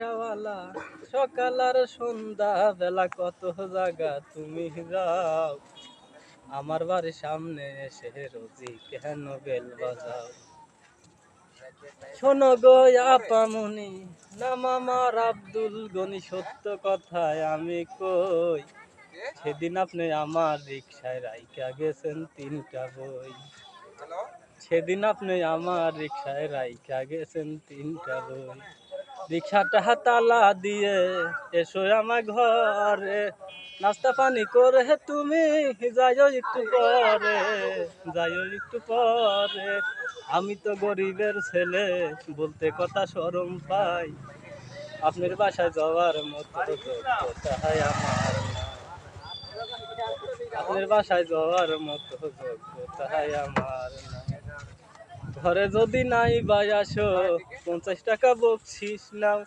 রিক্সাওয়ালা সকাল আর সন্ধ্যা বেলা কত জায়গা তুমি যাও। আমার বাড়ির সামনে এসে রোজি কেন বেল বাজাও? শোনো গো আপামনি নাম আমার আব্দুল গনি সত্য কথায় আমি কই? সেদিন আপনি আমার রিক্সায় রাইকা গেছেন তিনটা বই। সেদিন আপনি আমার রিক্সায় রাইকা গেছেন তিনটা বই। রিক্সাটা তালা দিয়ে এসো আমার ঘরে। নাস্তা পানি করে তুমি যাইও একটু পরে, যাইও একটু পরে। আমি তো গরিবের ছেলে, বলতে কথা শরম পাই। আপনার বাসায় যাওয়ার মতো যোগ্যতাই আমার আপনার বাসায় যাওয়ার মতো যোগ্যতাই আমার। ঘরে যদি নাই বাই পঞ্চাশ টাকা বকছিস নাও।